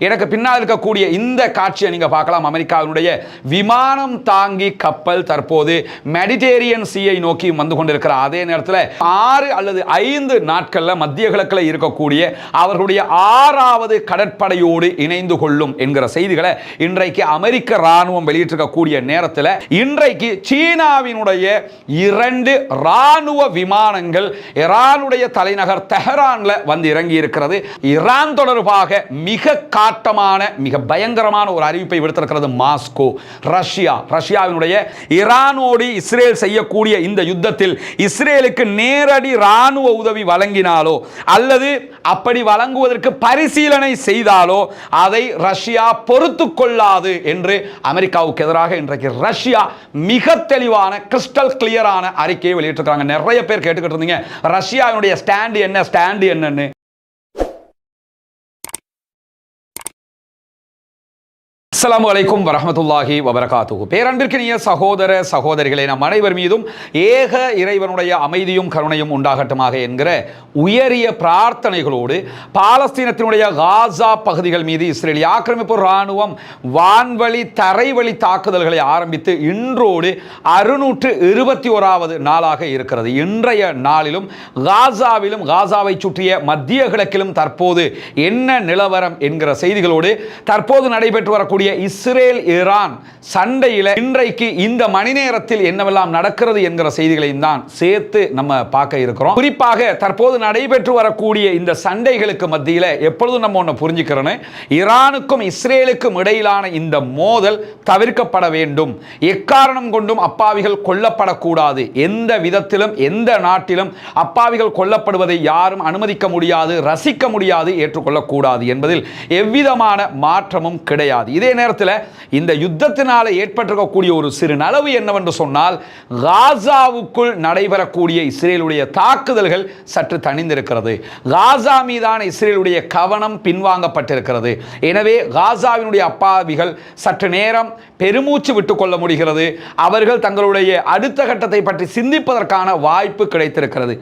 எனக்கு பின்னால் இருக்கக்கூடிய இந்த காட்சியை நீங்க பார்க்கலாம். அமெரிக்காவினுடைய விமானம் தாங்கி கப்பல் தற்போது மெடிடேரியன் சீயை நோக்கி வந்து கொண்டிருக்கிற அதே நேரத்தில் ஆறு அல்லது ஐந்து நாட்கள்ல மத்திய கிழக்கில் இருக்கக்கூடிய அவர்களுடைய ஆறாவது கடற்படையோடு இணைந்து கொள்ளும் என்கிற செய்திகளை இன்றைக்கு அமெரிக்க ராணுவம் வெளியிட்டிருக்கக்கூடிய நேரத்தில் இன்றைக்கு சீனாவினுடைய இரண்டு ராணுவ விமானங்கள் ஈரானுடைய தலைநகர் தெஹரான்ல வந்து இறங்கி இருக்கிறது ஈரான் தொடர்பாக மிக போராட்டமான மிக பயங்கரமான ஒரு அறிவிப்பை விடுத்திருக்கிறது மாஸ்கோ. ரஷ்யா. ரஷ்யாவினுடைய ஈரானோடு இஸ்ரேல் செய்யக்கூடிய இந்த யுத்தத்தில் இஸ்ரேலுக்கு நேரடி ராணுவ உதவி வழங்கினாலோ அல்லது அப்படி வழங்குவதற்கு பரிசீலனை செய்தாலோ அதை ரஷ்யா பொறுத்து கொள்ளாது என்று அமெரிக்காவுக்கு எதிராக இன்றைக்கு ரஷ்யா மிக தெளிவான கிறிஸ்டல் கிளியரான அறிக்கையை வெளியிட்டிருக்காங்க நிறைய பேர் கேட்டுக்கிட்டு இருந்தீங்க. ரஷ்யாவினுடைய ஸ்டாண்டு என்ன? ஸ்டாண்டு என்னன்னு. அஸ்லாம் வலைக்கும் வரமத்துல்லாஹி வபரகாத்து பேரன்பிற்கினிய சகோதர சகோதரிகளே நம் அனைவர் மீதும் ஏக இறைவனுடைய அமைதியும் கருணையும் உண்டாகட்டுமாக என்கிற உயரிய பிரார்த்தனைகளோடு பாலஸ்தீனத்தினுடைய காசா பகுதிகள் மீது இஸ்ரேலிய ஆக்கிரமிப்பு இராணுவம் வான்வழி தரைவழி தாக்குதல்களை ஆரம்பித்து இன்றோடு அறுநூற்று இருபத்தி ஓராவது நாளாக இருக்கிறது. இன்றைய நாளிலும் காசாவிலும் காசாவை சுற்றிய மத்திய கிழக்கிலும் தற்போது என்ன நிலவரம் என்கிற செய்திகளோடு தற்போது நடைபெற்று வரக்கூடிய இஸ்ரேல் ஈரான் சண்டையில் இன்றைக்கு இந்த மணி நேரத்தில் என்னவெல்லாம் நடக்கிறது என்கிற செய்திகளையும் தான் சேர்த்து நம்ம பார்க்க இருக்கிறோம். குறிப்பாக தற்போது நடைபெற்று வரக்கூடிய இந்த சண்டைகளுக்கு மத்தியில் எப்பொழுதும் நம்ம ஒன்று புரிஞ்சுக்கிறோன்னு ஈரானுக்கும் இஸ்ரேலுக்கும் இடையிலான இந்த மோதல் தவிர்க்கப்பட வேண்டும். எக்காரணம் கொண்டும் அப்பாவிகள் கொல்லப்படக்கூடாது. எந்த விதத்திலும் எந்த நாட்டிலும் அப்பாவிகள் கொல்லப்படுவதை யாரும் அனுமதிக்க முடியாது ரசிக்க முடியாது ஏற்றுக்கொள்ளக்கூடாது என்பதில் எவ்விதமான மாற்றமும் கிடையாது. இதே நேரத்தில் இந்த யுத்தத்தினால் ஏற்பட்டிருக்கக்கூடிய ஒரு சிறு நலவு என்னவென்று சொன்னால் காசாவுக்குள் நடைபெறக்கூடிய இஸ்ரேலுடைய தாக்குதல்கள் சற்று தணிந்திருக்கிறது. காசா மீதான இஸ்ரேலுடைய கவனம் பின்வாங்கப்பட்டிருக்கிறது. எனவே காசாவினுடைய அப்பாவிகள் சற்று நேரம் பெருமூச்சு விட்டுக்கொள்ள முடிகிறது. அவர்கள் தங்களுடைய அடுத்த கட்டத்தை பற்றி சிந்திப்பதற்கான வாய்ப்பு கிடைத்திருக்கிறது.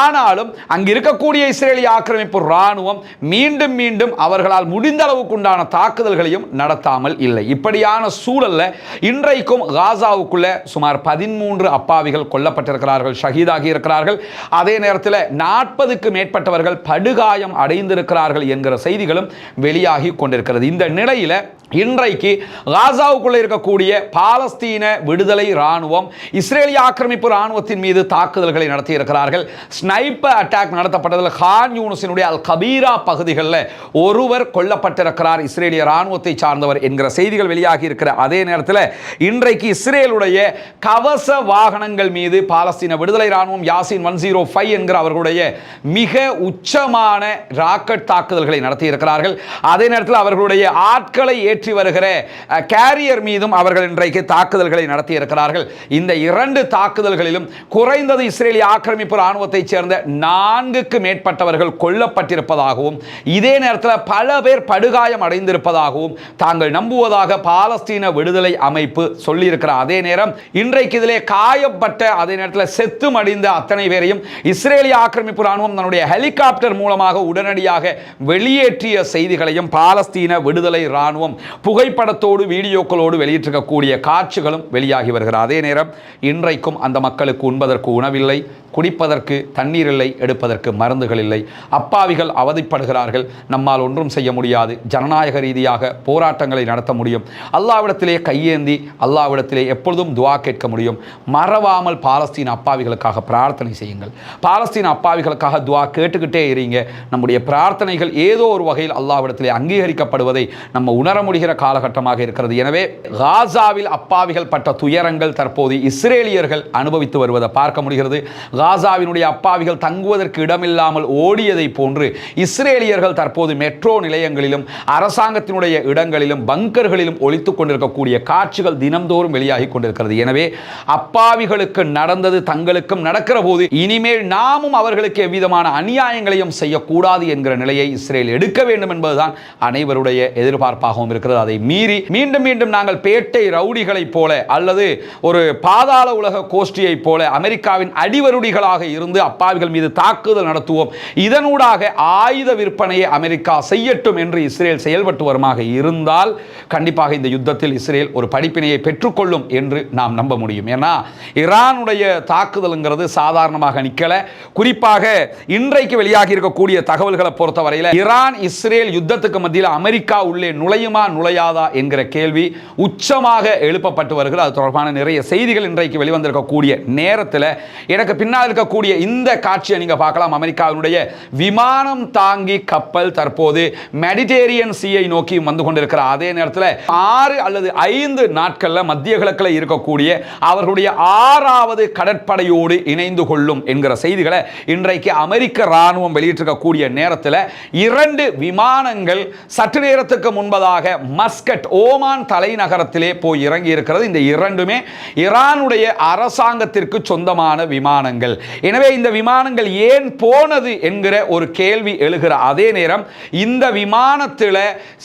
ஆனாலும் அங்கு இருக்கக்கூடிய இஸ்ரேலிய ஆக்கிரமிப்பு இராணுவம் மீண்டும் மீண்டும் அவர்களால் முடிந்த அளவுக்குண்டான தாக்குதல்களையும் நடத்தாமல் இல்லை. இப்படியான சூழல்ல இன்றைக்கும் காசாவுக்குள்ள சுமார் பதிமூன்று அப்பாவிகள் கொல்லப்பட்டிருக்கிறார்கள் ஷஹீதாகி இருக்கிறார்கள் அதே நேரத்தில் நாற்பதுக்கு மேற்பட்டவர்கள் படுகாயம் அடைந்திருக்கிறார்கள் என்கிற செய்திகளும் வெளியாகி கொண்டிருக்கிறது. இந்த நிலையில் இன்றைக்கு காசாவுக்குள்ளே இருக்கக்கூடிய பாலஸ்தீன விடுதலை இராணுவம் இஸ்ரேலிய ஆக்கிரமிப்பு இராணுவத்தின் மீது தாக்குதல்களை நடத்தியிருக்கிறார்கள். ஸ்னைப்பர் அட்டாக் நடத்தப்பட்டதில் ஹான் யூனிஸினுடைய அல் கபீரா பகுதிகளில் ஒருவர் கொல்லப்பட்டிருக்கிறார். இஸ்ரேலிய ராணுவத்தை சார்ந்தவர் என்கிற செய்திகள் வெளியாகி இருக்கிற அதே நேரத்தில் இன்றைக்கு இஸ்ரேலுடைய கவச வாகனங்கள் மீது பாலஸ்தீன விடுதலை ராணுவம் யாசின் ஒன் ஜீரோ ஃபைவ் என்கிற அவர்களுடைய மிக உச்சமான ராக்கெட் தாக்குதல்களை நடத்தியிருக்கிறார்கள். அதே நேரத்தில் அவர்களுடைய ஆட்களை ஏற்றி வருகிற கேரியர் மீதும் அவர்கள் இன்றைக்கு தாக்குதல்களை நடத்தி இருக்கிறார்கள் இந்த இரண்டு தாக்குதல்களிலும் குறைந்தது இஸ்ரேலிய ஆக்கிரமிப்பு ராணுவத்தைச் சேர்ந்த நான்குக்கு மேற்பட்டவர்கள் கொல்லப்பட்டிருப்பதாகவும் இதே நேரத்தில் பல பேர் படுகாயம் அடைந்திருப்பதாகவும் தாங்கள் நம்புவதாக பாலஸ்தீன விடுதலை அமைப்பு சொல்லியிருக்கிற அதே நேரம் இன்றைக்கு இதிலே காயப்பட்ட அதே நேரத்தில் செத்து மடிந்த அத்தனை பேரையும் இஸ்ரேலிய ஆக்கிரமிப்பு ராணுவம் தன்னுடைய ஹெலிகாப்டர் மூலமாக உடனடியாக வெளியேற்றிய செய்திகளையும் பாலஸ்தீன விடுதலை ராணுவம் புகைப்படத்தோடு வீடியோக்களோடு வெளியிட்டிருக்கக்கூடிய காட்சிகளும் வெளியாகி வருகிறது. அதே நேரம் இன்றைக்கும் அந்த மக்களுக்கு உண்பதற்கு உணவில்லை. குடிப்பதற்கு தண்ணீர் இல்லை எடுப்பதற்கு மருந்துகள் இல்லை. அப்பாவிகள் அவதிப்படுகிறார்கள். நம்மால் ஒன்றும் செய்ய முடியாது. ஜனநாயக ரீதியாக போராட்டங்களை நடத்த முடியும். அல்லாவிடத்திலே கையேந்தி அல்லாவிடத்திலே எப்பொழுதும் துவா கேட்க முடியும். மறவாமல் பாலஸ்தீன அப்பாவிகளுக்காக பிரார்த்தனை செய்யுங்கள். பாலஸ்தீன அப்பாவிகளுக்காக துவா கேட்டுக்கிட்டே இருங்க. நம்முடைய பிரார்த்தனைகள் ஏதோ ஒரு வகையில் அல்லாவிடத்திலே அங்கீகரிக்கப்படுவதை நம்ம உணர முடிகிற காலகட்டமாக இருக்கிறது. எனவே காசாவில் அப்பாவிகள் பட்ட துயரங்கள் தற்போது இஸ்ரேலியர்கள் அனுபவித்து வருவதை பார்க்க முடிகிறது. காசாவினுடைய அப்பாவிகள் தங்குவதற்கு இடமில்லாமல் ஓடியதை போன்று இஸ்ரேலியர்கள் தற்போது மெட்ரோ நிலையங்களிலும் அரசாங்கத்தினுடைய இடங்களிலும் பங்கர்களிலும் ஒழித்துக் கொண்டிருக்கக்கூடிய காட்சிகள் தினம்தோறும் வெளியாகி கொண்டிருக்கிறது. எனவே அப்பாவிகளுக்கு நடந்தது தங்களுக்கும் நடக்கிற போது இனிமேல் நாமும் அவர்களுக்கு எவ்விதமான அநியாயங்களையும் செய்யக்கூடாது என்கிற நிலையை இஸ்ரேல் எடுக்க வேண்டும் என்பதுதான் அனைவருடைய எதிர்பார்ப்பாகவும் இருக்கிறது. அதை மீறி மீண்டும் மீண்டும் நாங்கள் பேட்டை ரவுடிகளைப் போல அல்லது ஒரு பாதாள உலக கோஷ்டியைப் போல அமெரிக்காவின் அடிவருடி அப்பாவிகளாக இருந்து அப்பாவிகள் மீது தாக்குதல் நடத்துவோம். இதனூடாக ஆயுத விற்பனையை அமெரிக்கா செய்யட்டும் என்று இஸ்ரேல் செயல்பட்டு வருமாக இருந்தால் கண்டிப்பாக இந்த யுத்தத்தில் இஸ்ரேல் ஒரு படிப்பினையை பெற்றுக்கொள்ளும் என்று நாம் நம்ப முடியும். ஏன்னா ஈரானுடைய தாக்குதலுங்கிறது சாதாரணமாக நிற்கலை குறிப்பாக இன்றைக்கு வெளியாகி இருக்கக்கூடிய தகவல்களை பொறுத்தவரையில் ஈரான் இஸ்ரேல் யுத்தத்துக்கு மத்தியில் அமெரிக்கா உள்ளே நுழையுமா நுழையாதா என்கிற கேள்வி உச்சமாக எழுப்பப்பட்டு வருகிறது. அது தொடர்பான நிறைய செய்திகள் இன்றைக்கு வெளிவந்திருக்கக்கூடிய நேரத்தில். எனக்கு பின்னால் இருக்கக்கூடிய இந்த காட்சியை நீங்க பார்க்கலாம். அமெரிக்காவினுடைய விமானம் தாங்கி கப்பல் தற்போது மெடிடேரியன் சீயை நோக்கி வந்து கொண்டிருக்கிற அதே நேரத்தில் ஆறு அல்லது ஐந்து நாட்கள்ல மத்திய கிழக்கில் இருக்கக்கூடிய அவர்களுடைய ஆறாவது கடற்படையோடு இணைந்து கொள்ளும் என்கிற செய்திகளை இன்றைக்கு அமெரிக்க ராணுவம் வெளியிட்டிருக்கக்கூடிய நேரத்தில் இரண்டு விமானங்கள் சற்று நேரத்துக்கு முன்பதாக மஸ்கட் ஓமான் தலைநகரத்திலே போய் இறங்கி இருக்கிறது இந்த இரண்டுமே ஈரானுடைய அரசாங்கத்திற்கு சொந்தமான விமானங்கள். எனவே இந்த விமானங்கள் ஏன் போனது என்கிற ஒரு கேள்வி எழுகிற அதே நேரம் இந்த விமானத்தில்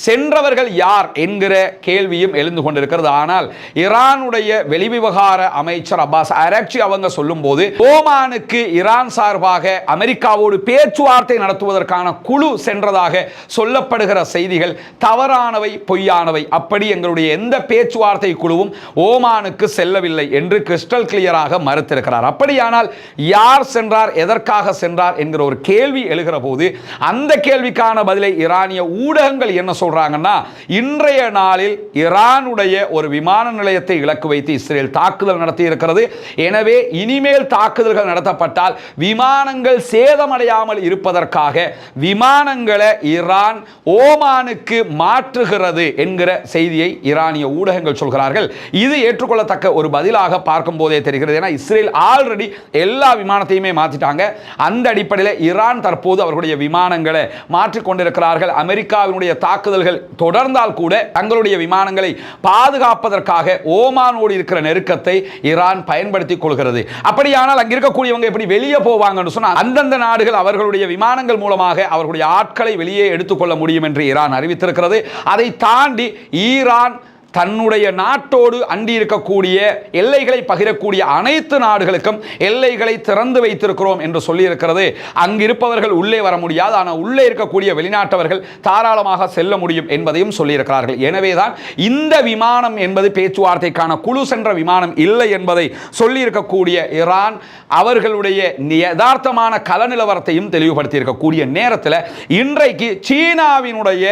சென்றவர்கள் யார் என்கிற கேள்வியும் எழுந்து கொண்டிருக்கிறது. ஆனால் ஈரானுடைய வெளிவிவகார அமைச்சர் அப்பாஸ் அரக்சி அவங்க சொல்லும்போது ஓமானுக்கு ஈரான் சார்பாக அமெரிக்காவோடு பேச்சுவார்த்தை நடத்துவதற்கான குழு சென்றதாக சொல்லப்படுகிற செய்திகள் தவறானவை பொய்யானவை. அப்படி எங்களுடைய எந்த பேச்சுவார்த்தை குழுவும் ஓமானுக்கு செல்லவில்லை என்று கிறிஸ்டல் கிளியராக மறுத்திருக்கிறார். அப்படியானால் யார் சென்றார் எதற்காக சென்றார் என்கிற ஒரு கேள்வி எழுகிற போது அந்த கேள்விக்கான பதிலை ஈரானிய ஊடகங்கள் என்ன சொல்றாங்கன்னா இன்றைய நாளில் ஈரானுடைய ஒரு விமான நிலையத்தை இலக்கு வைத்து இஸ்ரேல் தாக்குதல் நடத்தி இருக்கிறது எனவே இனிமேல் தாக்குதல்கள் நடத்தப்பட்டால் விமானங்கள் சேதமடையாமல் இருப்பதற்காக விமானங்களை ஈரான் ஓமானுக்கு மாற்றுகிறது என்கிற செய்தியை ஈரானிய ஊடகங்கள் சொல்கிறார்கள். இது ஏற்றுக்கொள்ளத்தக்க ஒரு பதிலாக பார்க்கும் போதே தெரிகிறது. ஏன்னா இஸ்ரேல் ஆல்ரெடி எல்லா விமானத்தையுமே மாற்றிட்டாங்க அந்த அடிப்படையில் ஈரான் தற்போது அவர்களுடைய விமானங்களை மாற்றிக்கொண்டிருக்கிறார்கள் அமெரிக்காவினுடைய தாக்குதல்கள் தொடர்ந்தால் கூட தங்களுடைய விமானங்களை பாதுகாப்பதற்காக ஓமானோடு இருக்கிற நெருக்கத்தை ஈரான் பயன்படுத்திக் கொள்கிறது. அப்படியானால் அங்க இருக்கக்கூடியவங்க எப்படி வெளியே போவாங்கன்னு சொன்னா அந்தந்த நாடுகள் அவர்களுடைய விமானங்கள் மூலமாக அவர்களுடைய ஆட்களை வெளியே எடுத்துக்கொள்ள முடியும் என்று ஈரான் அறிவித்திருக்கிறது. அதை தாண்டி ஈரான் தன்னுடைய நாட்டோடு அண்டி இருக்கக்கூடிய எல்லைகளை பகிரக்கூடிய அனைத்து நாடுகளுக்கும் எல்லைகளை திறந்து வைத்திருக்கிறோம் என்று சொல்லியிருக்கிறது. அங்கிருப்பவர்கள் உள்ளே வர முடியாது ஆனால் உள்ளே இருக்கக்கூடிய வெளிநாட்டவர்கள் தாராளமாக செல்ல முடியும் என்பதையும் சொல்லியிருக்கிறார்கள். எனவேதான் இந்த விமானம் என்பது பேச்சுவார்த்தைக்கான குழு சென்ற விமானம் இல்லை என்பதை சொல்லியிருக்கக்கூடிய ஈரான் அவர்களுடைய யதார்த்தமான கல நிலவரத்தையும் தெளிவுபடுத்தி இருக்கக்கூடிய நேரத்தில் இன்றைக்கு சீனாவினுடைய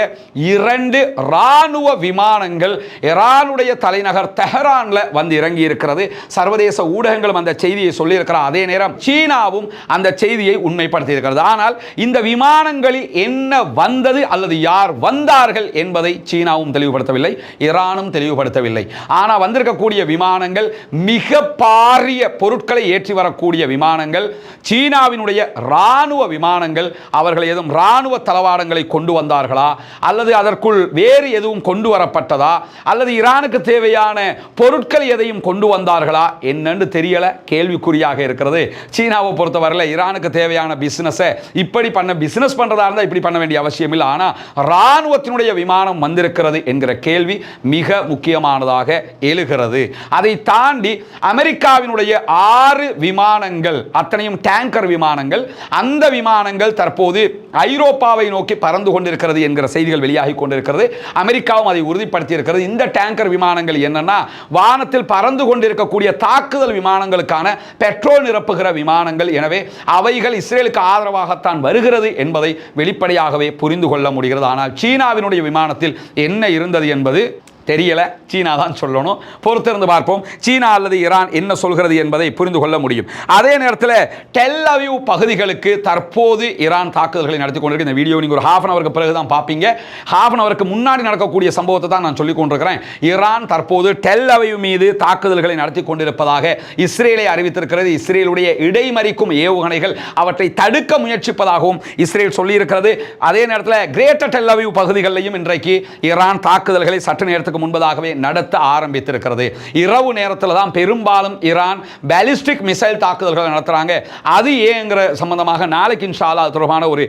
இரண்டு ராணுவ விமானங்கள் ஈரானுடைய தலைநகர் தெஹரான்ல வந்து இறங்கி இருக்கிறது சர்வதேச ஊடகங்களும் அந்த செய்தியை சொல்லியிருக்கிற. அதே நேரம் சீனாவும் அந்த செய்தியை உண்மைப்படுத்தி இருக்கிறது ஆனால் இந்த விமானங்களில் என்ன வந்தது அல்லது யார் வந்தார்கள் என்பதை சீனாவும் தெளிவுபடுத்தவில்லை ஈரானும் தெளிவுபடுத்தவில்லை. ஆனால் வந்திருக்கக்கூடிய விமானங்கள் மிக பாரிய பொருட்களை ஏற்றி வரக்கூடிய விமானங்கள் சீனாவினுடைய ராணுவ விமானங்கள் அவர்கள் ஏதும் ராணுவ தளவாடங்களை கொண்டு வந்தார்களா அல்லது அதற்குள் வேறு எதுவும் கொண்டு வரப்பட்டதா அல்லது அல்லது ஈரானுக்கு தேவையான பொருட்கள் எதையும் கொண்டு வந்தார்களா என்னன்னு தெரியல கேள்விக்குறியாக இருக்கிறது. சீனாவை பொறுத்தவரையில் ஈரானுக்கு தேவையான பிஸ்னஸை இப்படி பண்ண பிஸ்னஸ் பண்ணுறதா இருந்தால் இப்படி பண்ண வேண்டிய அவசியம் இல்லை. ஆனால் இராணுவத்தினுடைய விமானம் வந்திருக்கிறது என்கிற கேள்வி மிக முக்கியமானதாக எழுகிறது. அதை தாண்டி அமெரிக்காவினுடைய ஆறு விமானங்கள் அத்தனையும் டேங்கர் விமானங்கள் அந்த விமானங்கள் தற்போது ஐரோப்பாவை நோக்கி பறந்து கொண்டிருக்கிறது என்கிற செய்திகள் வெளியாகி கொண்டிருக்கிறது. அமெரிக்காவும் அதை உறுதிப்படுத்தியிருக்கிறது. இந்த இந்த டேங்கர் விமானங்கள் என்னன்னா வானத்தில் பறந்து கொண்டிருக்கக்கூடிய தாக்குதல் விமானங்களுக்கான பெட்ரோல் நிரப்புகிற விமானங்கள். எனவே அவைகள் இஸ்ரேலுக்கு ஆதரவாகத்தான் வருகிறது என்பதை வெளிப்படையாகவே புரிந்து கொள்ள முடிகிறது. ஆனால் சீனாவினுடைய விமானத்தில் என்ன இருந்தது என்பது தெரியலை. சீனா தான் சொல்லணும். பொறுத்திருந்து பார்ப்போம். சீனா அல்லது ஈரான் என்ன சொல்கிறது என்பதை புரிந்து கொள்ள முடியும். அதே நேரத்தில் டெல் அவிவ் பகுதிகளுக்கு தற்போது ஈரான் தாக்குதல்களை நடத்தி கொண்டிருக்கு. இந்த வீடியோ நீங்கள் ஒரு ஹாஃப் அன் அவருக்கு பிறகு தான் பார்ப்பீங்க ஹாஃப் அன் அவருக்கு முன்னாடி நடக்கக்கூடிய சம்பவத்தை தான் நான் சொல்லிக் கொண்டிருக்கிறேன். ஈரான் தற்போது டெல் மீது தாக்குதல்களை நடத்தி கொண்டிருப்பதாக இஸ்ரேலை அறிவித்திருக்கிறது. இஸ்ரேலுடைய இடைமறிக்கும் ஏவுகணைகள் அவற்றை தடுக்க முயற்சிப்பதாகவும் இஸ்ரேல் சொல்லியிருக்கிறது. அதே நேரத்தில் கிரேட்டர் டெல் அவிவ் பகுதிகளிலையும் இன்றைக்கு ஈரான் தாக்குதல்களை சற்று நேரத்துக்கு காலத்துக்கு முன்பதாகவே நடத்த ஆரம்பித்திருக்கிறது. இரவு நேரத்தில் தான் பெரும்பாலும் ஈரான் பேலிஸ்டிக் மிசைல் தாக்குதல்களை நடத்துறாங்க. அது ஏங்கிற சம்பந்தமாக நாளைக்கு இன்ஷாலா தொடர்பான ஒரு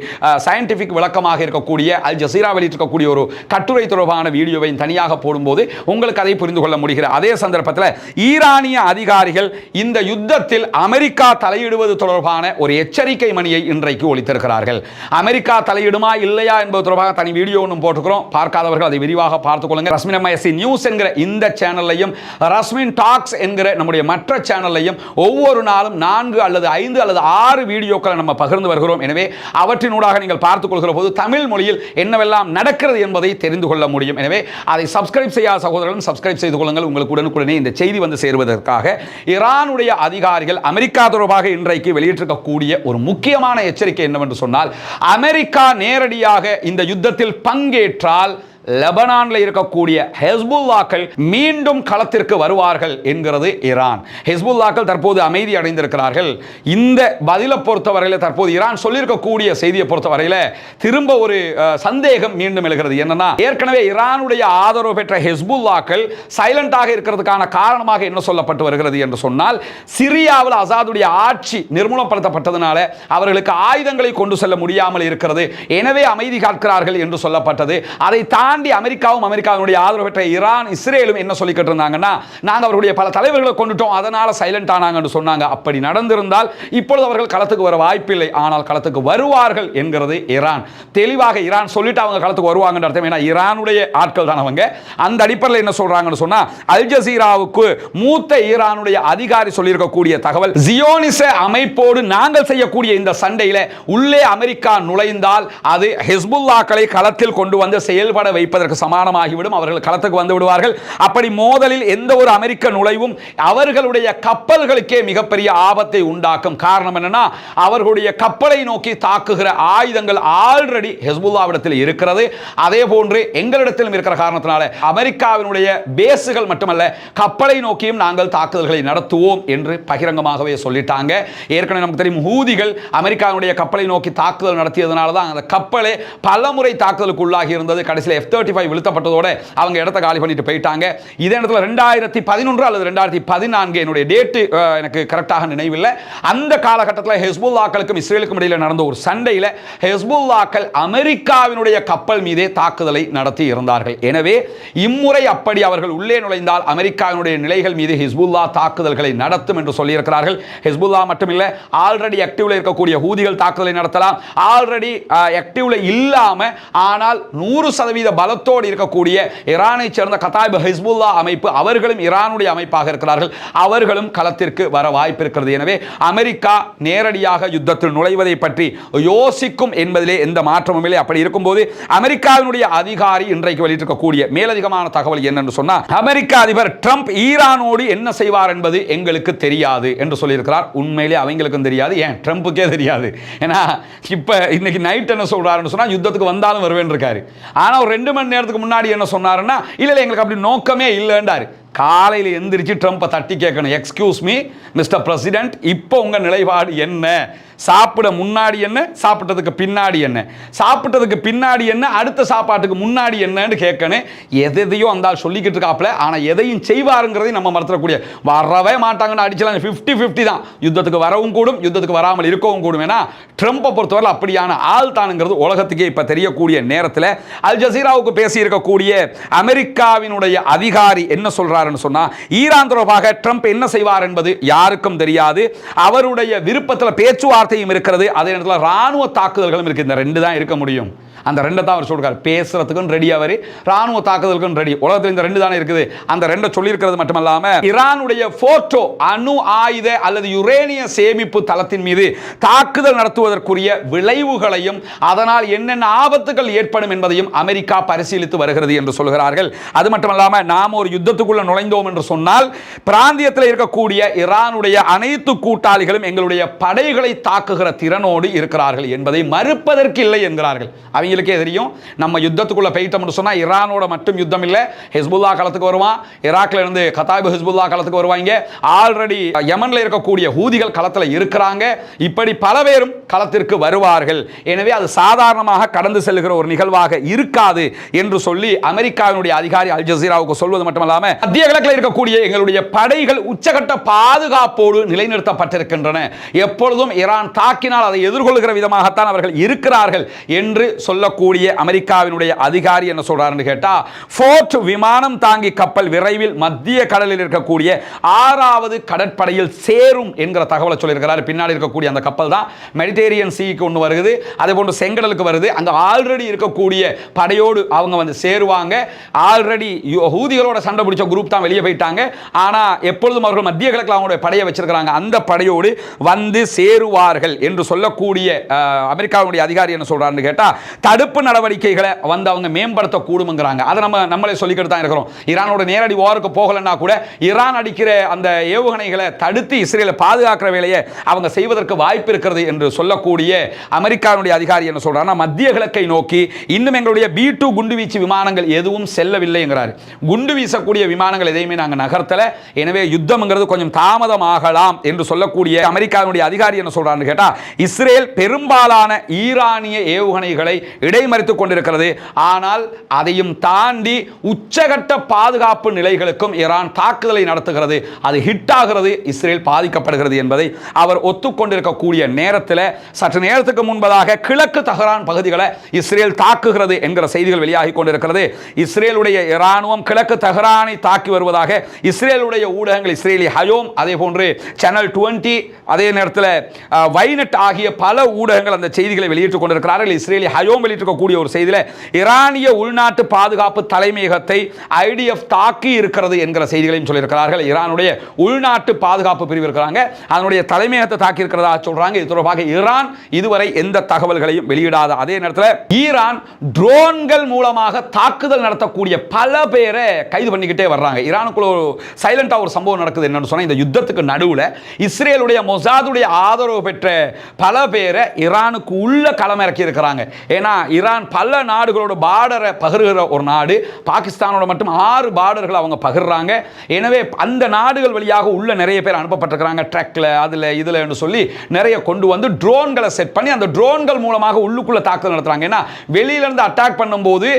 சயின்டிபிக் விளக்கமாக இருக்கக்கூடிய அல் ஜசீரா வெளியிட்டிருக்கக்கூடிய ஒரு கட்டுரை தொடர்பான வீடியோவை தனியாக போடும்போது உங்களுக்கு அதை புரிந்து கொள்ள முடிகிற அதே சந்தர்ப்பத்தில் ஈரானிய அதிகாரிகள் இந்த யுத்தத்தில் அமெரிக்கா தலையிடுவது தொடர்பான ஒரு எச்சரிக்கை மணியை இன்றைக்கு ஒழித்திருக்கிறார்கள் அமெரிக்கா தலையிடுமா இல்லையா என்பது தொடர்பாக தனி வீடியோ ஒன்றும் போட்டுக்கிறோம் பார்க்காதவர்கள் அதை விரிவாக பார்த்துக்கொள்ளுங்க கொள்ளுங்க ரஸ்மின் நியூஸ் என்கிற இந்த சேனல்லையும் ரஸ்மின் டாக்ஸ் என்கிற நம்முடைய மற்ற சேனல்லையும் ஒவ்வொரு நாளும் நான்கு அல்லது ஐந்து அல்லது ஆறு வீடியோக்களை நம்ம பகிர்ந்து வருகிறோம். எனவே அவற்றினூடாக நீங்கள் பார்த்துக் கொள்கிற போது தமிழ் மொழியில் என்னவெல்லாம் நடக்கிறது என்பதை தெரிந்து கொள்ள முடியும். எனவே அதை சப்ஸ்கிரைப் செய்யாத சகோதரர்களும் சப்ஸ்கிரைப் செய்து கொள்ளுங்கள். உங்களுக்கு உடனுக்குடனே இந்த செய்தி வந்து சேருவதற்காக ஈரானுடைய அதிகாரிகள் அமெரிக்கா தொடர்பாக இன்றைக்கு வெளியிட்டிருக்கக்கூடிய ஒரு முக்கியமான எச்சரிக்கை என்னவென்று சொன்னால் அமெரிக்கா நேரடியாக இந்த யுத்தத்தில் பங்கேற்றால் லெபனான்ல இருக்கக்கூடிய ஹெஸ்புல்லாக்கள் மீண்டும் களத்திற்கு வருவார்கள் என்கிறது ஈரான். ஹெஸ்புல்லாக்கள் தற்போது அமைதி அடைந்திருக்கிறார்கள். இந்த பதிலை பொறுத்தவரையில் தற்போது ஈரான் சொல்லியிருக்கக்கூடிய செய்தியை பொறுத்தவரையில் திரும்ப ஒரு சந்தேகம் மீண்டும் எழுகிறது. என்னன்னா ஏற்கனவே ஈரானுடைய ஆதரவு பெற்ற ஹெஸ்புல்லாக்கள் சைலண்டாக இருக்கிறதுக்கான காரணமாக என்ன சொல்லப்பட்டு வருகிறது என்று சொன்னால் சிரியாவில் அசாதுடைய ஆட்சி நிர்மூலப்படுத்தப்பட்டதுனால அவர்களுக்கு ஆயுதங்களை கொண்டு செல்ல முடியாமல் இருக்கிறது. எனவே அமைதி காக்கிறார்கள் என்று சொல்லப்பட்டது. அதை தான் தாண்டி அமெரிக்காவும் அமெரிக்காவினுடைய ஆதரவு பெற்ற ஈரான் இஸ்ரேலும் என்ன சொல்லிக்கிட்டு இருந்தாங்கன்னா நாங்கள் அவருடைய பல தலைவர்களை கொண்டுட்டோம் அதனால் சைலண்ட் ஆனாங்கன்னு சொன்னாங்க. அப்படி நடந்திருந்தால் இப்பொழுது அவர்கள் களத்துக்கு வர வாய்ப்பில்லை. ஆனால் களத்துக்கு வருவார்கள் என்கிறது ஈரான் தெளிவாக ஈரான் சொல்லிட்டு அவங்க களத்துக்கு வருவாங்கன்ற அர்த்தம். ஏன்னா ஈரானுடைய ஆட்கள் தான் அவங்க. அந்த அடிப்படையில் என்ன சொல்றாங்கன்னு சொன்னா அல் ஜசீராவுக்கு மூத்த ஈரானுடைய அதிகாரி சொல்லியிருக்கக்கூடிய தகவல் ஜியோனிச அமைப்போடு நாங்கள் செய்யக்கூடிய இந்த சண்டையில உள்ளே அமெரிக்கா நுழைந்தால் அது ஹெஸ்புல்லாக்களை களத்தில் கொண்டு வந்து செயல்பட வைப்பதற்கு சமானமாகிவிடும். அவர்கள் களத்துக்கு வந்து விடுவார்கள். அப்படி மோதலில் எந்த ஒரு அமெரிக்க நுழைவும் அவர்களுடைய கப்பல்களுக்கே மிகப்பெரிய ஆபத்தை உண்டாக்கும். காரணம் என்னன்னா அவர்களுடைய கப்பலை நோக்கி தாக்குகிற ஆயுதங்கள் ஆல்ரெடி ஹெஸ்புல்லாவிடத்தில் இருக்கிறது. அதே போன்று எங்களிடத்திலும் இருக்கிற காரணத்தினால அமெரிக்காவினுடைய பேசுகள் மட்டுமல்ல கப்பலை நோக்கியும் நாங்கள் தாக்குதல்களை நடத்துவோம் என்று பகிரங்கமாகவே சொல்லிட்டாங்க. ஏற்கனவே நமக்கு தெரியும் ஹூதிகள் அமெரிக்காவினுடைய கப்பலை நோக்கி தாக்குதல் நடத்தியதனால தான் அந்த கப்பலே பலமுறை தாக்குதலுக்கு உள்ளாகி இருந்தது. கடைசியில் எஃப் தேர்ட்டி ஃபைவ் இழுத்தப்பட்டதோட அவங்க இடத்த காலி பண்ணிட்டு போயிட்டாங்க. இதே இடத்துல ரெண்டாயிரத்தி பதினொன்று அல்லது ரெண்டாயிரத்தி பதினான்கு என்னுடைய டேட்டு எனக்கு கரெக்டாக நினைவில்லை. அந்த காலகட்டத்தில் ஹெஸ்புல்லாக்களுக்கும் இஸ்ரேலுக்கும் இடையில் நடந்த ஒரு சண்டையில் ஹெஸ்புல்லாக்கள் அமெரிக்காவினுடைய கப்பல் மீதே தாக்குதலை நடத்தி இருந்தார்கள். எனவே இம்முறை அப்படி அவர்கள் உள்ளே நுழைந்தால் அமெரிக்காவினுடைய நிலைகள் மீது ஹிஸ்புல்லா தாக்குதல்களை நடத்தும் என்று சொல்லியிருக்கிறார்கள். ஹிஸ்புல்லா மட்டுமில்லை ஆல்ரெடி ஆக்டிவ்ல இருக்கக்கூடிய ஹூதிகள் தாக்குதலை நடத்தலாம். ஆல்ரெடி ஆக்டிவ்ல இல்லாம ஆனால் நூறு சதவீத பலத்தோடு இருக்கக்கூடிய ஈரானை சேர்ந்த கதாய்பு ஹிஸ்புல்லா அமைப்பு அவர்களும் ஈரானுடைய அமைப்பாக இருக்கிறார்கள். அவர்களும் களத்திற்கு வர வாய்ப்பு இருக்கிறது. எனவே அமெரிக்கா நேரடியாக யுத்தத்தில் நுழைவதை பற்றி யோசிக்கும் என்பதிலே எந்த மாற்றமும் இல்லை. அப்படி இருக்கும்போது அமெரிக்காவினுடைய அதிகாரி இன்றைக்கு வெளியிட்டிருக்கக்கூடிய மேலதிகமான தகவல் என்னென்னு சொன்னால் அமெரிக்க அதிபர் ட்ரம்ப் ஈரானோடு என்ன செய்வார் என்பது எங்களுக்கு தெரியாது என்று சொல்லியிருக்கிறார். உண்மையிலே அவங்களுக்கும் தெரியாது. ஏன்? ட்ரம்ப்புக்கே தெரியாது. ஏன்னா இப்போ இன்னைக்கு நைட் என்ன சொல்றாருன்னு சொன்னால் யுத்தத்துக்கு வந்தாலும் வருவேன் இருக்காரு. ஆனால் ஒரு ரெண்டு மணி நேரத்துக்கு முன்னாடி என்ன சொன்னாருன்னா இல்ல எங்களுக்கு அப்படி நோக்கமே இல்லைன்றாரு. காலையில் எந்திரிச்சு ட்ரம்ப்பை தட்டி கேட்கணும். எக்ஸ்கியூஸ் மீ மிஸ்டர் பிரசிடென்ட் இப்போ உங்கள் நிலைப்பாடு என்ன? சாப்பிட முன்னாடி என்ன? சாப்பிட்டதுக்கு பின்னாடி என்ன? சாப்பிட்டதுக்கு பின்னாடி என்ன? அடுத்த சாப்பாட்டுக்கு முன்னாடி என்னன்னு கேட்கணும். எதையோ அந்த ஆள் சொல்லிக்கிட்டு இருக்காப்புல ஆனால் எதையும் செய்வாருங்கிறதையும் நம்ம மறந்துடக்கூடிய வரவே மாட்டாங்கன்னு அடிச்சலாம் ஃபிஃப்டி ஃபிஃப்டி தான். யுத்தத்துக்கு வரவும் கூடும் யுத்தத்துக்கு வராமல் இருக்கவும் கூடும். ஏன்னா ட்ரம்ப்பை பொறுத்தவரை அப்படியான ஆள் தானுங்கிறது உலகத்துக்கே இப்போ தெரியக்கூடிய நேரத்தில் அல் ஜசீராவுக்கு பேசியிருக்கக்கூடிய அமெரிக்காவினுடைய அதிகாரி என்ன சொன்னா ஈரான் தொடர்பாக ட்ரம்ப் என்ன செய்வார் என்பது யாருக்கும் தெரியாது. அவருடைய விருப்பத்தில் பேச்சுவார்த்தையும் இருக்கிறது. அதே நேரத்தில் ராணுவ தாக்குதல்களும் இருக்கு. இந்த ரெண்டு தான் இருக்க முடியும். அந்த ரெண்டை தான் அவர் சொல்கிறார் பேசுறதுக்கும் ரெடி அவர். ராணுவ தாக்குதலுக்கும் ரெடி உலகத்தில் இந்த ரெண்டு தானே இருக்குது. அந்த ரெண்டை சொல்லியிருக்கிறது மட்டுமல்லாமல் ஈரானுடைய போட்டோ அணு ஆயுத அல்லது யுரேனிய சேமிப்பு தளத்தின் மீது தாக்குதல் நடத்துவதற்குரிய விளைவுகளையும் அதனால் என்னென்ன ஆபத்துகள் ஏற்படும் என்பதையும் அமெரிக்கா பரிசீலித்து வருகிறது என்று சொல்கிறார்கள். அது மட்டுமல்லாமல் நாம் ஒரு யுத்தத்துக்குள்ள நுழைந்தோம் என்று சொன்னால் பிராந்தியத்தில் இருக்கக்கூடிய ஈரானுடைய அனைத்து கூட்டாளிகளும் எங்களுடைய படைகளை தாக்குகிற திறனோடு இருக்கிறார்கள் என்பதை மறுப்பதற்கு இல்லை என்கிறார்கள். அவங்க உங்களுக்கே தெரியும். நம்ம யுத்தத்துக்குள்ளே போயிட்டோம்னு சொன்னால் ஈரானோட மட்டும் யுத்தம் இல்லை. ஹிஸ்புல்லா காலத்துக்கு வருவான். ஈராக்ல இருந்து கத்தாய்பு ஹிஸ்புல்லா காலத்துக்கு வருவாங்க. ஆல்ரெடி யமனில் இருக்கக்கூடிய ஹூதிகள் களத்தில் இருக்கிறாங்க. இப்படி பல பேரும் களத்திற்கு வருவார்கள். எனவே அது சாதாரணமாக கடந்து செல்கிற ஒரு நிகழ்வாக இருக்காது என்று சொல்லி அமெரிக்காவினுடைய அதிகாரி அல் ஜசீராவுக்கு சொல்வது மட்டுமல்லாமல் மத்திய கிழக்கில் இருக்கக்கூடிய எங்களுடைய படைகள் உச்சகட்ட பாதுகாப்போடு நிலைநிறுத்தப்பட்டிருக்கின்றன. எப்பொழுதும் ஈரான் தாக்கினால் அதை எதிர்கொள்கிற விதமாகத்தான் அவர்கள் இருக்கிறார்கள் என்று சொல்ல சொல்லக்கூடிய அமெரிக்காவினுடைய அதிகாரி என்ன சொல்றாருன்னு கேட்டா ஃபோர்ட் விமானம் தாங்கி கப்பல் விரைவில் மத்திய கடலில் இருக்கக்கூடிய ஆறாவது கடற்படையில் சேரும் என்கிற தகவலை சொல்லியிருக்கிறார். பின்னாடி இருக்கக்கூடிய அந்த கப்பல் தான் மெடிடேரியன் சீக்கு ஒன்று வருது அதே போன்று செங்கடலுக்கு வருது. அங்க ஆல்ரெடி இருக்கக்கூடிய படையோடு அவங்க வந்து சேருவாங்க. ஆல்ரெடி ஹூதிகளோட சண்டை பிடிச்ச குரூப் தான் வெளியே போயிட்டாங்க. ஆனா எப்பொழுதும் அவர்கள் மத்திய கிழக்கில் அவங்களுடைய படையை வச்சிருக்கிறாங்க. அந்த படையோடு வந்து சேருவார்கள் என்று சொல்லக்கூடிய அமெரிக்காவுடைய அதிகாரி என்ன சொல்றாருன்னு கேட்டா தடுப்பு நடவடிக்கைகளை வந்து அவங்க மேம்படுத்த கூடுங்கிறாங்க அதை நம்ம நம்மளே சொல்லிக்கிட்டு தான் இருக்கிறோம். ஈரானோட நேரடி வாருக்கு போகலைன்னா கூட ஈரான் அடிக்கிற அந்த ஏவுகணைகளை தடுத்து இஸ்ரேலை பாதுகாக்கிற வேலையை அவங்க செய்வதற்கு வாய்ப்பு இருக்கிறது என்று சொல்லக்கூடிய அமெரிக்காவுடைய அதிகாரி என்ன சொல்றாருன்னா மத்திய கிழக்கை நோக்கி இன்னும் எங்களுடைய பி டூ குண்டுவீச்சு விமானங்கள் எதுவும் செல்லவில்லைங்கிறார். குண்டு வீசக்கூடிய விமானங்கள் எதையுமே நாங்கள் நகர்த்தல. எனவே யுத்தம்ங்கிறது கொஞ்சம் தாமதமாகலாம் என்று சொல்லக்கூடிய அமெரிக்காவுடைய அதிகாரி என்ன சொல்கிறான்னு கேட்டால் இஸ்ரேல் பெரும்பாலான ஈரானிய ஏவுகணைகளை இடைமறித்துக் கொண்டிருக்கிறது. ஆனால் அதையும் தாண்டி உச்சகட்ட பாதுகாப்பு நிலைகளுக்கும் ஈரான் தாக்குதலை நடத்துகிறது. அது ஹிட் ஆகிறது இஸ்ரேல் பாதிக்கப்படுகிறது என்பதை அவர் ஒத்துக்கொண்டிருக்கக்கூடிய நேரத்தில் சற்று நேரத்துக்கு முன்பதாக கிழக்கு தஹரான் பகுதிகளை இஸ்ரேல் தாக்குகிறது என்கிற செய்திகள் வெளியாகி கொண்டிருக்கிறது. இஸ்ரேலுடைய இராணுவம் கிழக்கு தஹரானை தாக்கி வருவதாக இஸ்ரேலுடைய ஊடகங்கள் இஸ்ரேலி ஹயோம் அதே போன்று சேனல் டுவெண்ட்டி அதே நேரத்தில் வைநட் வைனட் ஆகிய பல ஊடகங்கள் அந்த செய்திகளை வெளியிட்டுக் கொண்டிருக்கிறார்கள். இஸ்ரேலி ஹயோம் வெளியிட்டிருக்கக்கூடிய ஒரு செய்தியில் ஈரானிய உள்நாட்டு பாதுகாப்பு தலைமையகத்தை ஐடிஎஃப் தாக்கி இருக்கிறது என்கிற செய்திகளையும் சொல்லியிருக்கிறார்கள். ஈரானுடைய உள்நாட்டு பாதுகாப்பு பிரிவு இருக்கிறாங்க. அதனுடைய தலைமையகத்தை தாக்கி இருக்கிறதா சொல்றாங்க. இது தொடர்பாக ஈரான் இதுவரை எந்த தகவல்களையும் வெளியிடாத அதே நேரத்தில் ஈரான் ட்ரோன்கள் மூலமாக தாக்குதல் நடத்தக்கூடிய பல பேரை கைது பண்ணிக்கிட்டே வர்றாங்க. ஈரானுக்குள்ள ஒரு சைலண்டா ஒரு சம்பவம் நடக்குது என்னன்னு சொன்னா இந்த யுத்தத்துக்கு நடுவில் இஸ்ரேலுடைய மொசாதுடைய ஆதரவு பெற்ற பல பேரை ஈரானுக்கு உள்ள களமிறக்கி இருக்கிறாங்க ஏன்னா ஈரான் பல நாடுகளோட பார்டரை பகிர்கிற ஒரு நாடு. பாகிஸ்தானோட மட்டும் ஆறு பார்டர்கள் அவங்க பகிர்றாங்க. எனவே அந்த நாடுகள் வழியாக உள்ள நிறைய பேர் அனுப்பப்பட்டிருக்கிறாங்க. ட்ரக்கில் அதில் இதில் என்று சொல்லி நிறைய கொண்டு வந்து ட்ரோன்களை செட் பண்ணி அந்த ட்ரோன்கள் மூலமாக உள்ளுக்குள்ள தாக்குதல் நடத்துறாங்க. ஏன்னா வெளியில இருந்து அட்டாக் பண்ணும்போது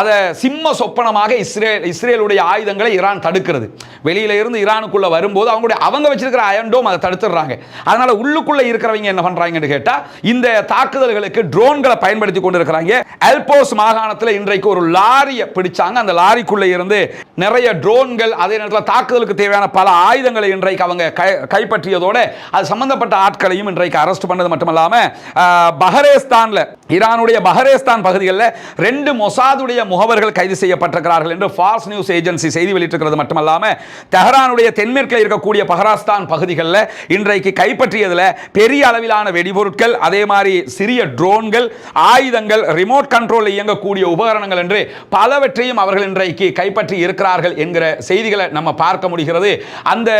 அதை சிம்ம சொப்பனமாக இஸ்ரேல் இஸ்ரேலுடைய ஆயுதங்களை ஈரான் தடுக்கிறது. வெளியில இருந்து ஈரானுக்குள்ளே வரும்போது அவங்களுடைய அவங்க வச்சிருக்கிற அயன்டோம் அதை தடுத்துடுறாங்க. அதனால உள்ளுக்குள்ள இருக்கிறவங்க என்ன பண்ணுறாங்கன்னு கேட்டால் இந்த தாக்குதல்களுக்கு ட்ரோன்களை பயன்படுத்தி கொண்டு இருக்கிறாங்க அல்போஸ் மாகாணத்தில் இன்றைக்கு ஒரு லாரியை பிடிச்சாங்க. அந்த லாரிக்குள்ளே இருந்து நிறைய ட்ரோன்கள் அதே நேரத்தில் தாக்குதலுக்கு தேவையான பல ஆயுதங்களை இன்றைக்கு அவங்க கை- அது சம்பந்தப்பட்ட ஆட்களையும் இன்றைக்கு அரெஸ்ட் பண்ணது மட்டுமல்லாமல் பஹரேஸ்தானில் ஈரானுடைய பஹரேஸ்தான் பகுதிகளில் ரெண்டு மொசாதுடைய முகவர்கள் கைது செய்யப்பட்டிருக்கிறார்கள் என்று ஃபால்ஸ் நியூஸ் ஏஜென்சி செய்தி வெளியிட்டிருக்கிறது மட்டுமல்லாமல் தெஹரானுடைய தென்மேற்கில் இருக்கக்கூடிய பஹராஸ்தான் பகுதிகளில் இன்றைக்கு கைப்பற்றியதில் பெரிய அளவிலான வெடிபொருட்கள் அதே மாதிரி சிறிய ட்ரோன்கள் ஆயுதங்கள் ரிமோட் கண்ட்ரோல் இயங்கக்கூடிய உபகரணங்கள் என்று பலவற்றையும் அவர்கள் இன்றைக்கு கைப்பற்றி இருக்கிறார்கள் என்கிற செய்திகளை நம்ம பார்க்க முடிகிறது. அந்த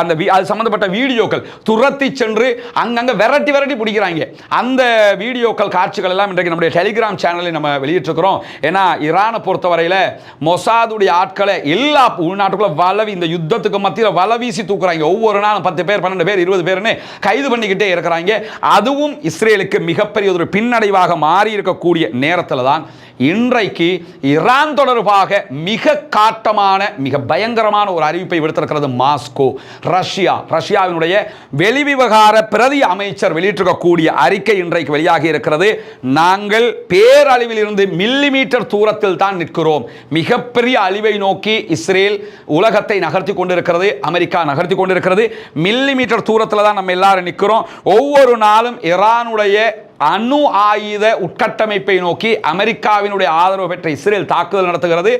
அந்த அது சம்பந்தப்பட்ட வீடியோக்கள் துரத்தி சென்று அங்கங்கே விரட்டி விரட்டி பிடிக்கிறாங்க. அந்த வீடியோக்கள் காட்சி நியூஸ்கள் எல்லாம் இன்றைக்கு நம்முடைய டெலிகிராம் சேனலில் நம்ம வெளியிட்டிருக்கிறோம். ஏன்னா ஈரானை பொறுத்தவரையில் மொசாதுடைய ஆட்களை எல்லா உள்நாட்டுக்குள்ள வளவி இந்த யுத்தத்துக்கு மத்தியில் வலவீசி தூக்குறாங்க. ஒவ்வொரு நாளும் பத்து பேர் பன்னெண்டு பேர் இருபது பேர்னு கைது பண்ணிக்கிட்டே இருக்கிறாங்க. அதுவும் இஸ்ரேலுக்கு மிகப்பெரிய ஒரு பின்னடைவாக மாறி இருக்கக்கூடிய நேரத்தில் தான் இன்றைக்கு ஈரான் தொடர்பாக மிக காட்டமான மிக பயங்கரமான ஒரு அறிவிப்பை விடுத்திருக்கிறது மாஸ்கோ. ரஷ்யா ரஷ்யாவினுடைய வெளிவிவகார பிரதி அமைச்சர் வெளியிட்டிருக்கக்கூடிய அறிக்கை இன்றைக்கு வெளியாகி இருக்கிறது. நாங்கள் பேரழிவில் இருந்து மில்லி மீட்டர் தூரத்தில் தான் நிற்கிறோம். மிகப்பெரிய அழிவை நோக்கி இஸ்ரேல் உலகத்தை நகர்த்தி கொண்டிருக்கிறது அமெரிக்கா நகர்த்தி கொண்டிருக்கிறது. மில்லி மீட்டர் தூரத்தில் தான் நம்ம எல்லாரும் நிற்கிறோம். ஒவ்வொரு நாளும் இரானுடைய அணு ஆயுத உட்கட்டமைப்பை நோக்கி அமெரிக்காவினுடைய ஆதரவு பெற்ற இஸ்ரேல் தாக்குதல் நடத்துகிறது.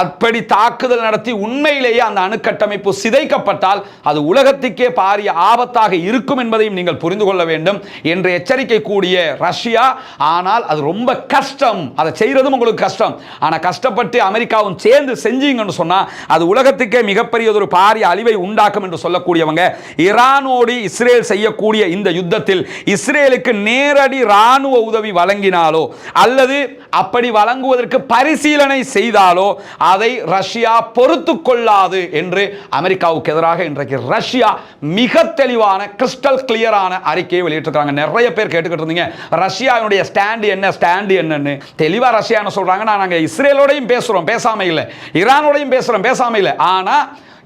அப்படி தாக்குதல் நடத்தி உண்மையிலேயே அந்த அணுக்கட்டமைப்பு சிதைக்கப்பட்டால் அது உலகத்துக்கே பாரிய ஆபத்தாக இருக்கும் என்பதையும் நீங்கள் புரிந்து கொள்ள வேண்டும் என்று எச்சரிக்கை கூடிய ரஷ்யா. ஆனால் அது ரொம்ப கஷ்டம். அதை செய்யறதும் உங்களுக்கு கஷ்டம். ஆனால் கஷ்டப்பட்டு அமெரிக்காவும் சேர்ந்து செஞ்சீங்கன்னு சொன்னா அது உலகத்துக்கே மிகப்பெரிய ஒரு பாரிய அழிவை உண்டாக்கும் என்று சொல்லக்கூடியவங்க. ஈரானோடு இஸ்ரேல் செய்யக்கூடிய இந்த யுத்தத்தில் இஸ்ரேலுக்கு நேர நேரடி இராணுவ உதவி வழங்கினாலோ அல்லது அப்படி வழங்குவதற்கு பரிசீலனை செய்தாலோ அதை ரஷ்யா பொறுத்து கொள்ளாது என்று அமெரிக்காவுக்கு எதிராக இன்றைக்கு ரஷ்யா மிக தெளிவான கிறிஸ்டல் கிளியரான அறிக்கையை வெளியிட்டிருக்காங்க நிறைய பேர் கேட்டுக்கிட்டு இருந்தீங்க. ரஷ்யாவினுடைய ஸ்டாண்டு என்ன ஸ்டாண்டு என்னன்னு. தெளிவா ரஷ்யா என்ன சொல்கிறாங்க நாங்க இஸ்ரேலோடையும் பேசுறோம். பேசாமல் இல்லை. ஈரானோடையும் பேசுறோம். பேசாமல் இல்லை. ஆனா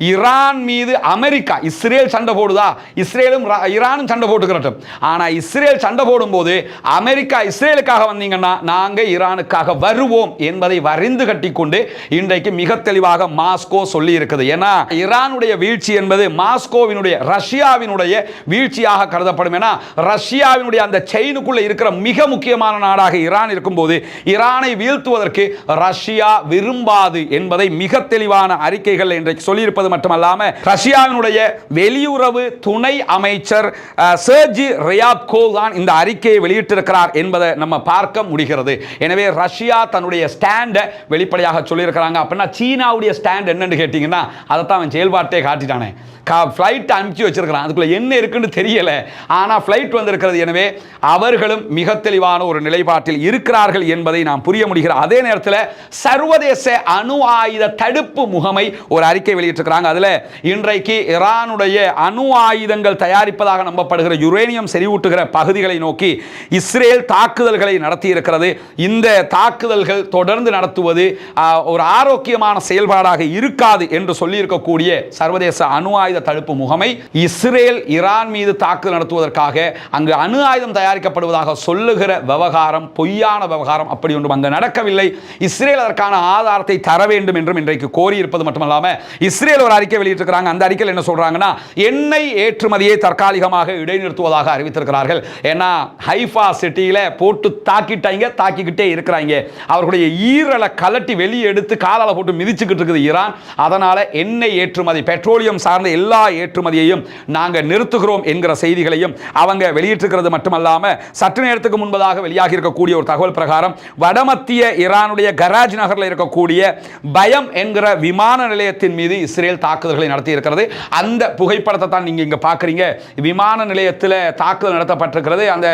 ஈரான் மீது அமெரிக்கா இஸ்ரேல் சண்டை போடுதா? இஸ்ரேலும் ர- ஈரானும் சண்டை போட்டுக்கிறட்டும். ஆனால் இஸ்ரேல் சண்டை போடும்போது அமெரிக்கா இஸ்ரேலுக்காக வந்தீங்கன்னா நாங்கள் ஈரானுக்காக வருவோம் என்பதை வரிந்து கட்டிக்கொண்டு இன்றைக்கு மிக தெளிவாக மாஸ்கோ சொல்லி இருக்குது ஏன்னா ஈரானுடைய வீழ்ச்சி என்பது மாஸ்கோவினுடைய ரஷ்யாவினுடைய வீழ்ச்சியாக கருதப்படும். ஏன்னா ரஷ்யாவினுடைய அந்த செயினுக்குள்ள இருக்கிற மிக முக்கியமான நாடாக ஈரான் இருக்கும்போது ஈரானை வீழ்த்துவதற்கு ரஷ்யா விரும்பாது என்பதை மிக தெளிவான அறிக்கைகள் இன்றைக்கு சொல்லியிருப்பது மட்டுமல்லாம ரஷ்யாவினுடைய வெளியுறவு துணை அமைச்சர் சர்ஜி ரியாப்கோ தான் இந்த அறிக்கையை வெளியிட்டிருக்கிறார் என்பதை நம்ம பார்க்க முடிகிறது. எனவே ரஷ்யா தன்னுடைய ஸ்டாண்டை வெளிப்படையாக சொல்லியிருக்கிறாங்க. அப்படின்னா சீனாவுடைய ஸ்டாண்ட் என்னன்னு கேட்டிங்கன்னா அதை தான் அவன் செயல்பாட்டே காட்டிட்டானே. கா ஃப்ளைட் அனுப்பிச்சு வச்சிருக்கிறான். அதுக்குள்ளே என்ன இருக்குன்னு தெரியலை. ஆனால் ஃப்ளைட் வந்திருக்கிறது எனவே அவர்களும் மிக தெளிவான ஒரு நிலைப்பாட்டில் இருக்கிறார்கள் என்பதை நாம் புரிய முடிகிற அதே நேரத்தில் சர்வதேச அணு ஆயுத தடுப்பு முகமை ஒரு அறிக்கை வெளியிட்டிருக்கிறாங்க. அதில் இன்றைக்கு ஈரானுடைய அணு ஆயுதங்கள் தயாரிப்பதாக நம்பப்படுகிற யுரேனியம் செறிவூட்டுகிற பகுதிகளை நோக்கி இஸ்ரேல் தாக்குதல்களை நடத்தி இருக்கிறது இந்த தாக்குதல்கள் தொடர்ந்து நடத்துவது ஒரு ஆரோக்கியமான செயல்பாடாக இருக்காது என்று சொல்லியிருக்கக்கூடிய சர்வதேச அணு ஆயுத ஆயுத தடுப்பு முகமை இஸ்ரேல் ஈரான் மீது தாக்குதல் நடத்துவதற்காக அங்கு அணு ஆயுதம் தயாரிக்கப்படுவதாக சொல்லுகிற விவகாரம் பொய்யான விவகாரம் அப்படி ஒன்றும் அங்கு நடக்கவில்லை. இஸ்ரேல் அதற்கான ஆதாரத்தை தர வேண்டும் என்றும் இன்றைக்கு கோரியிருப்பது மட்டுமல்லாம இஸ்ரேல் ஒரு அறிக்கை வெளியிட்டிருக்கிறாங்க. அந்த அறிக்கையில் என்ன சொல்றாங்கன்னா எண்ணெய் ஏற்றுமதியை தற்காலிகமாக இடைநிறுத்துவதாக அறிவித்திருக்கிறார்கள். ஏன்னா ஹைஃபா சிட்டியில் போட்டு தாக்கிட்டாங்க தாக்கிக்கிட்டே இருக்கிறாங்க. அவர்களுடைய ஈரலை கலட்டி வெளியே எடுத்து காலால போட்டு மிதிச்சுக்கிட்டு இருக்குது ஈரான் அதனால எண்ணெய் ஏற்றுமதி பெட்ரோலியம் சார்ந்த எல்லா ஏற்றுமதியையும் நாங்கள் நிறுத்துகிறோம் என்கிற செய்திகளையும் அவங்க வெளியிட்டிருக்கிறது மட்டுமல்லாம சற்று நேரத்துக்கு முன்பதாக வெளியாகி இருக்கக்கூடிய ஒரு தகவல் பிரகாரம் வடமத்திய ஈரானுடைய கராஜ் நகரில் இருக்கக்கூடிய பயம் என்கிற விமான நிலையத்தின் மீது இஸ்ரேல் தாக்குதல்களை நடத்தி இருக்கிறது அந்த புகைப்படத்தை தான் நீங்க இங்க பார்க்குறீங்க விமான நிலையத்தில் தாக்குதல் நடத்தப்பட்டிருக்கிறது. அந்த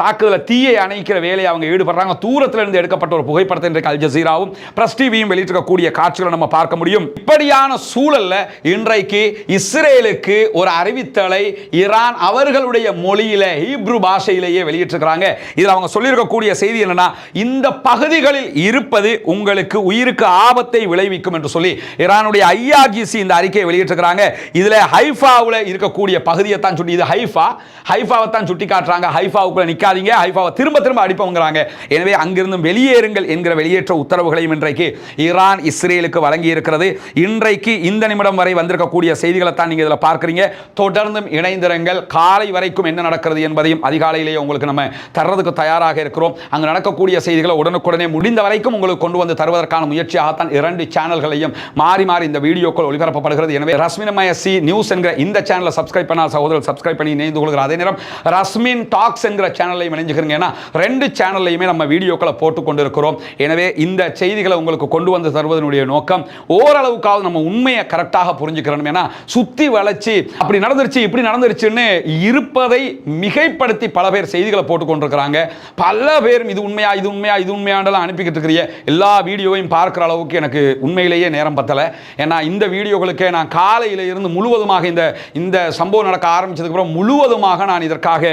தாக்குதலை தீயை அணைக்கிற வேலையை அவங்க ஈடுபடுறாங்க. தூரத்தில் இருந்து எடுக்கப்பட்ட ஒரு புகைப்படத்தை இன்றைக்கு அல் ஜசீராவும் பிரஸ் டிவியும் வெளியிட்டிருக்கக்கூடிய காட்சிகளை நம்ம பார்க்க முடியும். இப்படியான சூழல்ல இன்றைக்கு இஸ்ரேலுக்கு ஒரு அறிவித்தலை ஈரான் அவர்களுடைய மொழியில ஹீப்ரு பாஷையிலேயே வெளியிட்டிருக்கிறாங்க. இதில் அவங்க சொல்லியிருக்கக்கூடிய செய்தி என்னன்னா இந்த பகுதிகளில் இருப்பது உங்களுக்கு உயிருக்கு ஆபத்தை விளைவிக்கும் என்று சொல்லி ஈரானுடைய ஐஆர்ஜிசி இந்த அறிக்கையை வெளியிட்டிருக்கிறாங்க. இதில் ஹைஃபாவில் இருக்கக்கூடிய பகுதியை தான் சுட்டி இது ஹைஃபா. ஹைஃபாவை தான் சுட்டி காட்டுறாங்க ஹைஃபாவுக்குள்ள நிற்காதீங்க ஹைஃபாவை திரும்ப திரும்ப அடிப்பவங்கிறாங்க. எனவே அங்கிருந்து வெளியேறுங்கள் என்கிற வெளியேற்ற உத்தரவுகளையும் இன்றைக்கு ஈரான் இஸ்ரேலுக்கு வழங்கி இருக்கிறது இன்றைக்கு இந்த நிமிடம் வரை வந்திருக்கக்கூடிய செய்திகள் விஷயங்களை தான் நீங்கள் இதில் பார்க்குறீங்க. தொடர்ந்தும் இணைந்திருங்கள். காலை வரைக்கும் என்ன நடக்கிறது என்பதையும் அதிகாலையிலேயே உங்களுக்கு நம்ம தர்றதுக்கு தயாராக இருக்கிறோம். அங்கே நடக்கக்கூடிய செய்திகளை உடனுக்குடனே முடிந்த வரைக்கும் உங்களுக்கு கொண்டு வந்து தருவதற்கான முயற்சியாகத்தான் இரண்டு சேனல்களையும் மாறி மாறி இந்த வீடியோக்கள் ஒளிபரப்பப்படுகிறது. எனவே ரஸ்மினமய சி நியூஸ் என்கிற இந்த சேனலை சப்ஸ்கிரைப் பண்ணால் சகோதரர் சப்ஸ்கிரைப் பண்ணி இணைந்து கொள்கிற அதே நேரம் ரஸ்மின் டாக்ஸ் என்கிற சேனலையும் இணைஞ்சுக்கிறீங்க. ஏன்னா ரெண்டு சேனல்லையுமே நம்ம வீடியோக்களை போட்டு கொண்டிருக்கிறோம் எனவே இந்த செய்திகளை உங்களுக்கு கொண்டு வந்து தருவதனுடைய நோக்கம் ஓரளவுக்காவது நம்ம உண்மையை கரெக்டாக புரிஞ்சுக்கிறோம் ஏன்னா சுத்தி வளைச்சு அப்படி நடந்துருச்சு இப்படி நடந்துருச்சுன்னு இருப்பதை மிகைப்படுத்தி பல பேர் செய்திகளை போட்டு கொண்டிருக்கிறாங்க. பல பேர் இது உண்மையா இது உண்மையா இது உண்மையாண்டெல்லாம் அனுப்பிக்கிட்டு இருக்கிறீங்க. எல்லா வீடியோவையும் பார்க்குற அளவுக்கு எனக்கு உண்மையிலேயே நேரம் பத்தலை. ஏன்னா இந்த வீடியோகளுக்கு நான் காலையில இருந்து முழுவதுமாக இந்த இந்த சம்பவம் நடக்க ஆரம்பிச்சதுக்கப்புறம் முழுவதுமாக நான் இதற்காக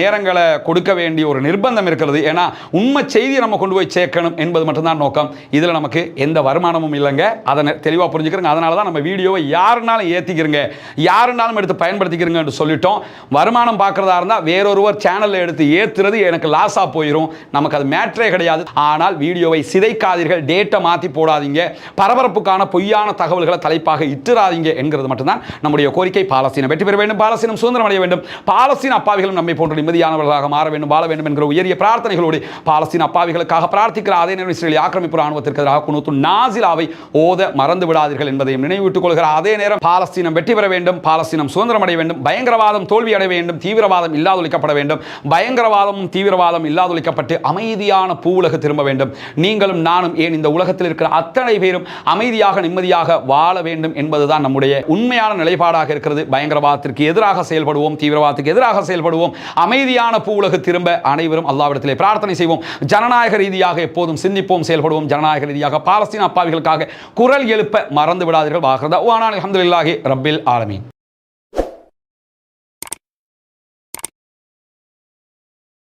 நேரங்களை கொடுக்க வேண்டிய ஒரு நிர்பந்தம் இருக்கிறது. ஏன்னா உண்மை செய்தியை நம்ம கொண்டு போய் சேர்க்கணும் என்பது மட்டும்தான் நோக்கம். இதில் நமக்கு எந்த வருமானமும் இல்லைங்க. அதை தெளிவாக புரிஞ்சுக்கிறோங்க. அதனால தான் நம்ம வீடியோவை யாருனாலும் ஏற்றிக்கிறங்க யாருனாலும் எடுத்து பயன்படுத்திக்கிறங்கன்னு சொல்லிட்டோம். வருமானம் பார்க்குறதா இருந்தால் வேறொருவர் சேனலில் எடுத்து ஏற்றுறது எனக்கு லாஸாக போயிடும் நமக்கு அது மேட்ரே கிடையாது. ஆனால் வீடியோவை சிதைக்காதீர்கள். டேட்டை மாற்றி போடாதீங்க. பரபரப்புக்கான பொய்யான தகவல்களை தலைப்பாக இட்டுறாதீங்க என்கிறது மட்டும்தான் நம்முடைய கோரிக்கை. பாலஸ்தீனம் வெற்றி பெற வேண்டும். பாலஸ்தீனம் சுதந்திரம் அடைய வேண்டும். பாலஸ்தீன அப்பாவிகளும் நம்மை போன்ற நிம்மதியானவர்களாக மாற வேண்டும் வாழ வேண்டும் என்கிற உயரிய பிரார்த்தனைகளோடு பாலஸ்தீன அப்பாவிகளுக்காக பிரார்த்திக்கிற அதே நேரம் இஸ்ரேல் ஆக்கிரமிப்பு ராணுவத்திற்கு எதிராக குணத்து நாசிலாவை ஓத மறந்து விடாதீர்கள் என்பதையும் நினைவூட்டுக் கொள்கிற அதே நேரம் பாலஸ்தீனம் வெற்றி பெற வேண்டும் பாலஸ்தீனம் சுதந்திரம் அடைய வேண்டும் பயங்கரவாதம் தோல்வி அடைய வேண்டும் தீவிரவாதம் இல்லாதொழிக்கப்பட வேண்டும். பயங்கரவாதமும் தீவிரவாதம் இல்லாதொழிக்கப்பட்டு அமைதியான பூவுலகு திரும்ப வேண்டும். நீங்களும் நானும் ஏன் இந்த உலகத்தில் இருக்கிற அத்தனை பேரும் அமைதியாக நிம்மதியாக வாழ வேண்டும் என்பதுதான் நம்முடைய உண்மையான நிலைப்பாடாக இருக்கிறது. பயங்கரவாதத்திற்கு எதிராக செயல்படுவோம் தீவிரவாதத்துக்கு எதிராக செயல்படுவோம். அமைதியான பூவுலகு திரும்ப அனைவரும் அல்லாவிடத்திலே பிரார்த்தனை செய்வோம். ஜனநாயக ரீதியாக எப்போதும் சிந்திப்போம் செயல்படுவோம். ஜனநாயக ரீதியாக பாலஸ்தீன அப்பாவிகளுக்காக குரல் எழுப்ப மறந்து விடாதீர்கள் வாகிறதா வானால் அல்ஹம்துலில்லாஹி Rabbil Alameen.